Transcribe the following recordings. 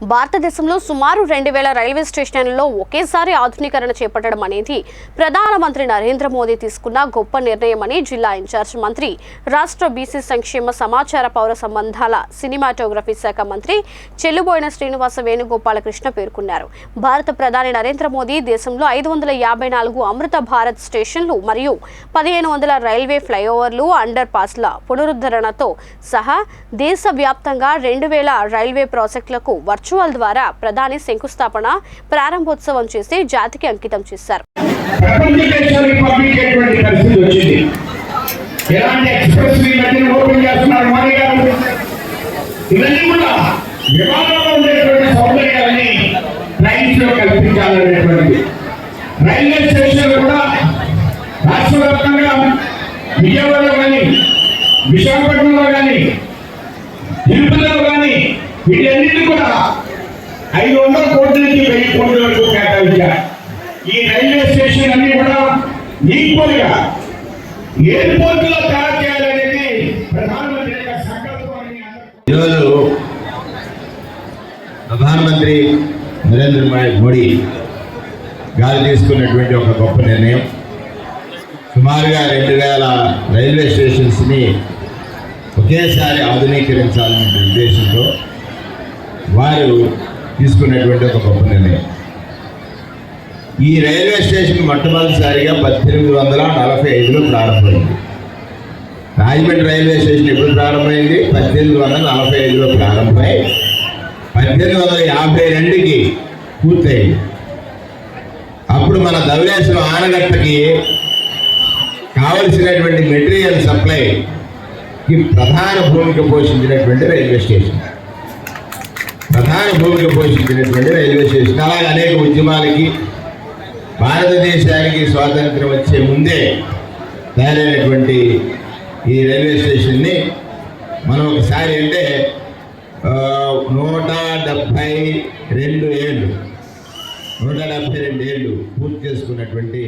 భారతదేశంలో సుమారు రెండు వేల రైల్వే స్టేషన్లలో ఒకేసారి ఆధునీకరణ చేపట్టడం అనేది ప్రధానమంత్రి నరేంద్ర మోదీ తీసుకున్న గొప్ప నిర్ణయమని జిల్లా ఇన్ఛార్జ్ మంత్రి రాష్ట్ర బీసీ సంక్షేమ సమాచార పౌర సంబంధాల సినిమాటోగ్రఫీ శాఖ మంత్రి చెల్లుబోయిన శ్రీనివాస వేణుగోపాలకృష్ణ పేర్కొన్నారు. భారత ప్రధాని నరేంద్ర మోదీ దేశంలో ఐదు వందల యాభై నాలుగు అమృత భారత్ స్టేషన్లు మరియు పదిహేను వందల రైల్వే ఫ్లైఓవర్లు అండర్ పాస్ల పునరుద్ధరణతో సహా దేశవ్యాప్తంగా రెండు వేల రైల్వే ప్రాజెక్టులకు వర్చువల్ ద్వారా ప్రధాని శంకుస్థాపన ప్రారంభోత్సవం చేసి జాతికి అంకితం చేశారు. ఎలాంటి ఎక్స్ప్రెస్ ఓపెన్ చేస్తున్నారు? మోడీ గారు? ఇవన్నీ కూడా విమానంలో ఉండేటువంటి సౌకర్యాలని ట్రైన్స్లో రైల్వే స్టేషన్ కూడా రాష్ట్ర వ్యాప్తంగా విజయవాడలో కానీ విశాఖపట్నంలో కానీ తిరుపతిలో కానీ వీటన్నిటి కూడా ఐదు వందల కోట్ల నుంచి వెయ్యి కోట్ల వరకు కేటాయించారు. ఈ రైల్వే స్టేషన్ అన్ని కూడా ఈక్వల్గా ఎయిర్పోర్ట్లో తయారు చేయాలనేది ప్రధానమంత్రి యొక్క సంకల్పం ఈరోజు ప్రధానమంత్రి నరేంద్ర మోడీ- మోడీ గారు తీసుకున్నటువంటి ఒక గొప్ప నిర్ణయం. సుమారుగా రెండు వేల రైల్వే స్టేషన్స్ని ఒకేసారి ఆధునీకరించాలనే ఉద్దేశంతో వారు తీసుకున్నటువంటి ఒక గొప్ప నిర్ణయం. ఈ రైల్వే స్టేషన్ మొట్టమొదటిసారిగా పద్దెనిమిది వందల నలభై ఐదులో ప్రారంభమైంది. రాజమండ్రి రైల్వే స్టేషన్ ఎప్పుడు ప్రారంభమైంది? పద్దెనిమిది వందల నలభై ఐదులో ప్రారంభమై పద్దెనిమిది వందల యాభై రెండుకి పూర్తయింది. అప్పుడు మన ధవలేశ్వరం ఆనగట్టకి కావలసినటువంటి మెటీరియల్ సప్లైకి ప్రధాన భూమిక పోషించినటువంటి రైల్వే స్టేషన్. ప్రధాన భూమిక పోషించినటువంటి రైల్వే స్టేషన్. అలాగే అనేక ఉద్యమాలకి భారతదేశానికి స్వాతంత్రం వచ్చే ముందే తయారైనటువంటి ఈ రైల్వే స్టేషన్ని మనం ఒకసారి అంటే నూట డెబ్భై రెండు ఏళ్ళు నూట డెబ్భై రెండు ఏళ్ళు పూర్తి చేసుకున్నటువంటి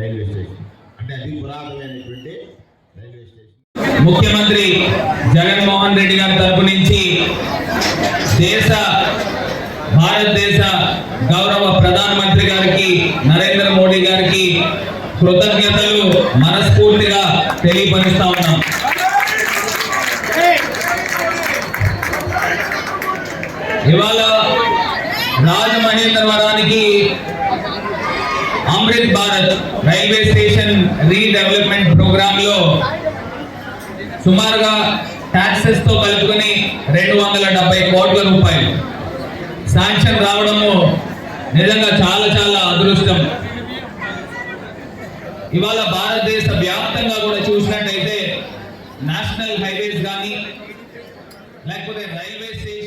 రైల్వే స్టేషన్. అంటే అతి పురాతనమైనటువంటి రైల్వే స్టేషన్. ముఖ్యమంత్రి జగన్మోహన్ రెడ్డి గారి తరపు నుంచి దేశ భారతదేశ గౌరవ ప్రధానమంత్రి గారికి నరేంద్ర మోడీ గారికి కృతజ్ఞతలు మనస్ఫూర్తిగా తెలియపరుస్తా ఉన్నాం. ఇవాళ రాజమహేంద్రవరానికి Amrit Bharat railway station redevelopment ప్రోగ్రామ్లో సుమారుగా ట్యాక్సెస్తో కలుపుకొని రెండు వందల డెబ్బై కోట్ల రూపాయలు. శాంక్షన్ రావడము నిజంగా చాలా చాలా అదృష్టం. ఇవాళ భారతదేశ వ్యాప్తంగా కూడా చూసినట్టయితే నేషనల్ హైవేస్ కానీ లేకపోతే రైల్వే స్టేషన్